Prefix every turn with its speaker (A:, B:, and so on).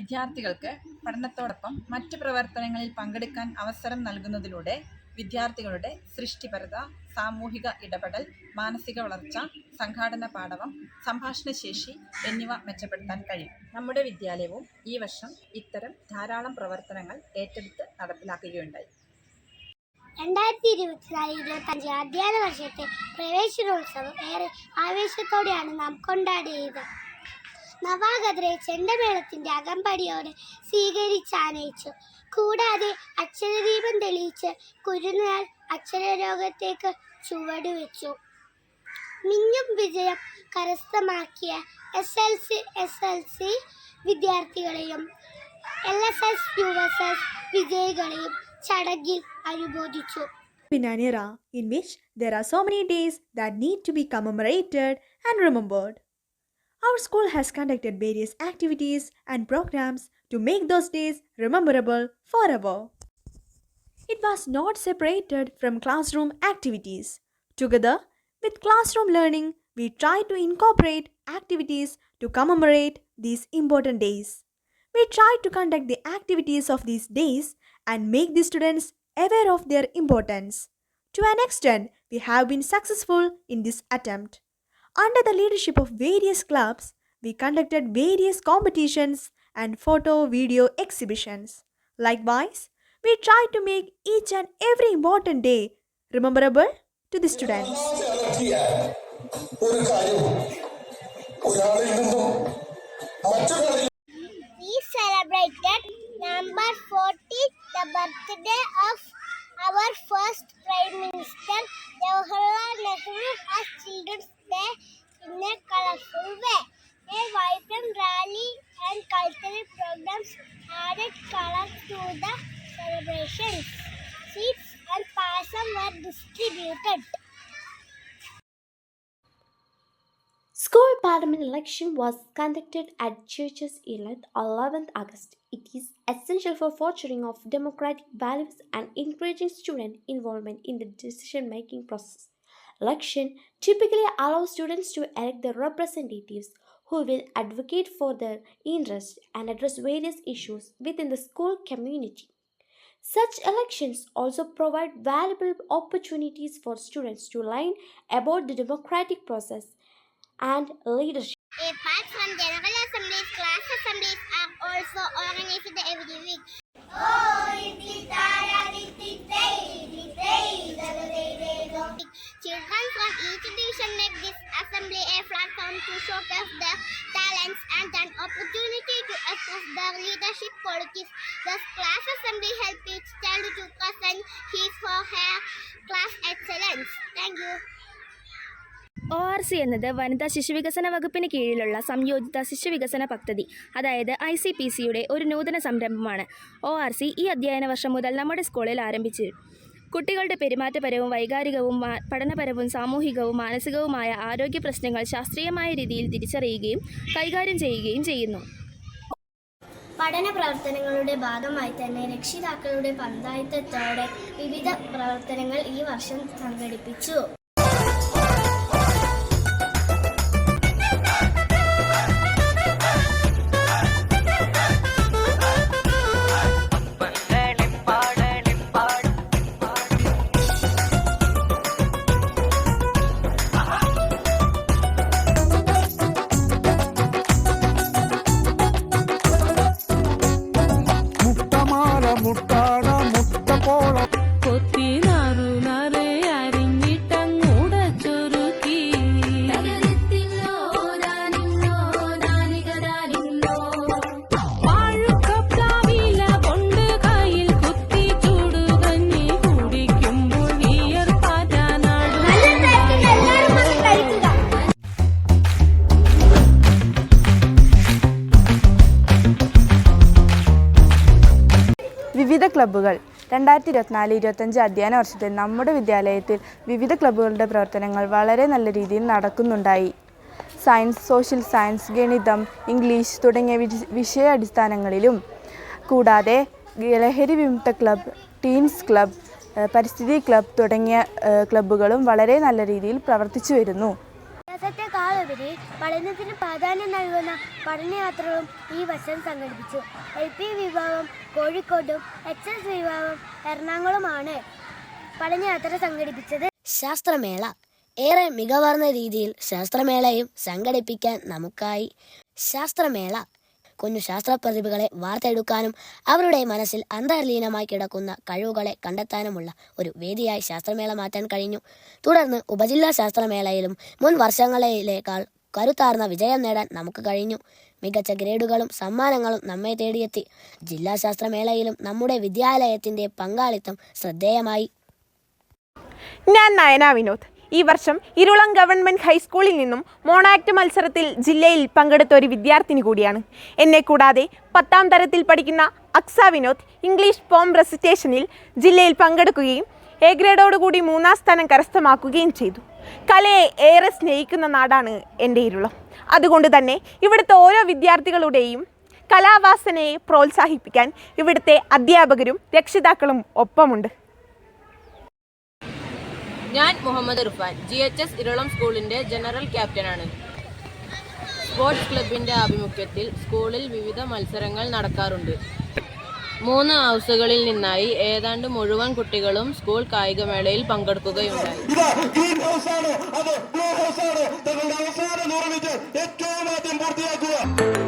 A: വിദ്യാർത്ഥികൾക്ക് പഠനത്തോടൊപ്പം മറ്റ് പ്രവർത്തനങ്ങളിൽ പങ്കെടുക്കാൻ അവസരം നൽകുന്നതിലൂടെ വിദ്യാർത്ഥികളുടെ സൃഷ്ടിപരത സാമൂഹിക ഇടപെടൽ മാനസിക വളർച്ച സംഘാടന പാടവം സംഭാഷണശേഷി എന്നിവ മെച്ചപ്പെടുത്താൻ കഴിയും. നമ്മുടെ വിദ്യാലയവും ഈ വർഷം ഇത്തരം ധാരാളം പ്രവർത്തനങ്ങൾ ഏറ്റെടുത്ത് നടപ്പിലാക്കുകയുണ്ടായി.
B: രണ്ടായിരത്തി ഇരുപത്തിനാല് ഇരുപത്തഞ്ച് അധ്യയന വർഷത്തെ പ്രവേശനോത്സവം ഏറെ ആവേശത്തോടെയാണ് നാം കൊണ്ടാടിയത്. നവാഗതരെ ചെണ്ടമേളത്തിന്റെ അകമ്പടിയോടെ സ്വീകരിച്ചാനയിച്ചു കൂടാതെ അക്ഷരദീപം തെളിയിച്ച് കുരുന്നാൾ അക്ഷരരോഗത്തേക്ക് ചുവടുവെച്ചു. മിന്നും വിജയം കരസ്ഥമാക്കിയ S L C S L C വിദ്യാർത്ഥികളെയും L S S U S S വിജയികളെയും ചടങ്ങിൽ അനുബോധിച്ചു
C: in an era in which there are so many days that need to be commemorated and remembered. Our school has conducted various activities and programs to make those days rememberable forever. It was not separated from classroom activities. Together with classroom learning, we tried to incorporate activities to commemorate these important days. We tried to conduct the activities of these days and make the students aware of their importance. To an extent, we have been successful in this attempt. Under the leadership of various clubs, we conducted various competitions and photo video exhibitions. Likewise, we tried to make each and every important day rememberable to the students.
B: We celebrated number 40, the birthday of our first Prime Minister Jawaharlal Nehru as Children's Day in a colorful way. A vibrant rally and cultural programs added color to the celebrations. Seats and pasam were distributed.
D: School parliament election was conducted at Churches Island 11th August. It is essential for fostering of democratic values and encouraging student involvement in the decision-making process. Election typically allows students to elect the representatives who will advocate for their interests and address various issues within the school community. Such elections also provide valuable opportunities for students to learn about the democratic process and leadership.
B: Apart from general assemblies, class assemblies are also organized every week. Children from each division make this assembly a platform to showcase their talents and an opportunity to express their leadership qualities. Thus, class assembly help each child to present
E: R C എന്നത് വനിതാ ശിശുവികസന വകുപ്പിന് കീഴിലുള്ള സംയോജിത ശിശുവികസന പദ്ധതി അതായത് I C P സിയുടെ ഒരു നൂതന സംരംഭമാണ്. ഒ ആർ സി ഈ അധ്യയന വർഷം മുതൽ നമ്മുടെ സ്കൂളിൽ ആരംഭിച്ചു. കുട്ടികളുടെ പെരുമാറ്റപരവും വൈകാരികവും പഠനപരവും സാമൂഹികവും മാനസികവുമായ ആരോഗ്യ പ്രശ്നങ്ങൾ ശാസ്ത്രീയമായ രീതിയിൽ തിരിച്ചറിയുകയും കൈകാര്യം ചെയ്യുകയും ചെയ്യുന്നു.
B: പഠന പ്രവർത്തനങ്ങളുടെ ഭാഗമായി തന്നെ രക്ഷിതാക്കളുടെ പങ്കാളിത്തത്തോടെ വിവിധ പ്രവർത്തനങ്ങൾ ഈ വർഷം സംഘടിപ്പിച്ചു.
F: വിവിധ ക്ലബ്ബുകൾ. രണ്ടായിരത്തി ഇരുപത്തിനാല് ഇരുപത്തഞ്ച് അധ്യയന വർഷത്തിൽ നമ്മുടെ വിദ്യാലയത്തിൽ വിവിധ ക്ലബ്ബുകളുടെ പ്രവർത്തനങ്ങൾ വളരെ നല്ല രീതിയിൽ നടക്കുന്നുണ്ടായി. സയൻസ് സോഷ്യൽ സയൻസ് ഗണിതം ഇംഗ്ലീഷ് തുടങ്ങിയ വിഷയ അടിസ്ഥാനങ്ങളിലും കൂടാതെ ലഹരി വിമുക്ത ക്ലബ്ബ് ടീംസ് ക്ലബ്ബ് പരിസ്ഥിതി ക്ലബ്ബ് തുടങ്ങിയ ക്ലബ്ബുകളും വളരെ നല്ല രീതിയിൽ പ്രവർത്തിച്ചു വരുന്നു.
B: എന്നതിലുപരി പഠനത്തിന് പ്രാധാന്യം നൽകുന്ന പഠനയാത്രകളും ഈ വർഷം സംഘടിപ്പിച്ചു. എൽ പി വിഭാഗം കോഴിക്കോടും എച്ച് എസ് വിഭാഗം എറണാകുളമാണ് പഠനയാത്ര സംഘടിപ്പിച്ചത്.
G: ശാസ്ത്രമേള. ഏറെ മികവർന്ന രീതിയിൽ ശാസ്ത്രമേളയും സംഘടിപ്പിക്കാൻ നമുക്കായി. ശാസ്ത്രമേള കുഞ്ഞു ശാസ്ത്ര പ്രതിഭകളെ വാർത്തെടുക്കാനും അവരുടെ മനസ്സിൽ അന്തർലീനമായി കിടക്കുന്ന കഴിവുകളെ കണ്ടെത്താനുമുള്ള ഒരു വേദിയായി ശാസ്ത്രമേള മാറ്റാൻ കഴിഞ്ഞു. തുടർന്ന് ഉപജില്ലാ ശാസ്ത്രമേളയിലും മുൻ വർഷങ്ങളിലേക്കാൾ കരുത്താർന്ന വിജയം നേടാൻ നമുക്ക് കഴിഞ്ഞു. മികച്ച ഗ്രേഡുകളും സമ്മാനങ്ങളും നമ്മെ തേടിയെത്തി. ജില്ലാ ശാസ്ത്രമേളയിലും നമ്മുടെ വിദ്യാലയത്തിന്റെ പങ്കാളിത്തം ശ്രദ്ധേയമായി.
H: ഞാൻ നയന വിനോദ്. ഈ വർഷം ഇരുളം ഗവൺമെന്റ് ഹൈസ്കൂളിൽ നിന്നും മോണാക്ട് മത്സരത്തിൽ ജില്ലയിൽ പങ്കെടുത്ത ഒരു വിദ്യാർത്ഥിനി കൂടിയാണ്. എന്നെ കൂടാതെ പത്താം തരത്തിൽ പഠിക്കുന്ന അക്സ വിനോദ് ഇംഗ്ലീഷ് പോം റെസിറ്റേഷനിൽ ജില്ലയിൽ പങ്കെടുക്കുകയും എ ഗ്രേഡോടുകൂടി മൂന്നാം സ്ഥാനം കരസ്ഥമാക്കുകയും ചെയ്തു. കലയെ ഏറെ സ്നേഹിക്കുന്ന നാടാണ് എന്റെ ഇരുളം. അതുകൊണ്ട് തന്നെ ഇവിടുത്തെ ഓരോ വിദ്യാർത്ഥികളുടെയും കലാവാസനയെ പ്രോത്സാഹിപ്പിക്കാൻ ഇവിടുത്തെ അധ്യാപകരും രക്ഷിതാക്കളും ഒപ്പമുണ്ട്.
I: ഞാൻ Muhammad Irfan G H S Iralam സ്കൂളിന്റെ ജനറൽ ക്യാപ്റ്റനാണ്. സ്പോർട്സ് ക്ലബിന്റെ ആഭിമുഖ്യത്തിൽ സ്കൂളിൽ വിവിധ മത്സരങ്ങൾ നടക്കാറുണ്ട്. മൂന്ന് ഹൗസുകളിൽ നിന്നായി ഏതാണ്ട് മുഴുവൻ കുട്ടികളും സ്കൂൾ കായികമേളയിൽ പങ്കെടുക്കുകയുണ്ടായി.
J: ഏറ്റവും ആദ്യം ഹൗസ്